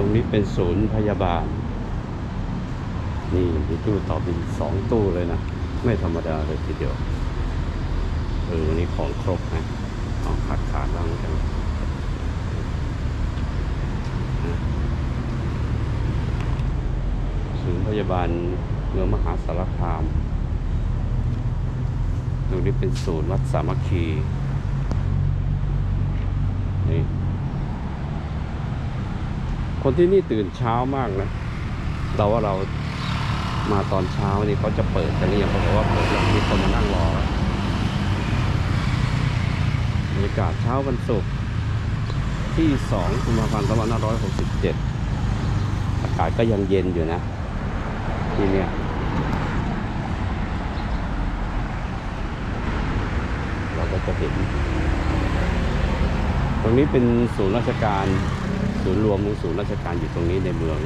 ตรงนี้เป็นศูนย์พยาบาล นี่มีตู้ต่อบินสองตู้เลยนะ ไม่ธรรมดาเลยทีเดียวเออวันนี้ของครบนะของขาดขาดบ้างกันศูนย์พยาบาลเมืองมหาสารคาม ตรงนี้เป็นศูนย์วัดสามัคคี นี่ คนที่นี่ตื่นเช้ามากนะเราว่าเรามาตอนเช้านี่เขาจะเปิดกันหรือยังเขาบอกว่าเปิดแล้วมีคนมานั่งรอบรรยากาศเช้าวันศุกร์ที่2กุมภาพันธ์2567 อากาศก็ยังเย็นอยู่นะ ที่เนี่ยเราก็จะเห็น ตรงนี้เป็นศูนย์ราชการ ศูนย์รวมของศูนย์ราชการอยู่ตรงนี้ในเมือง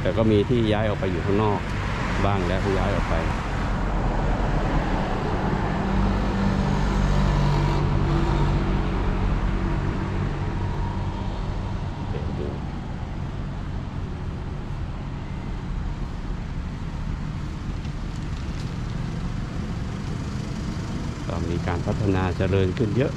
แต่ก็มีที่ย้ายออกไปอยู่ข้างนอกบ้างแล้วที่ย้ายออกไปมีการพัฒนาเจริญขึ้นเยอะ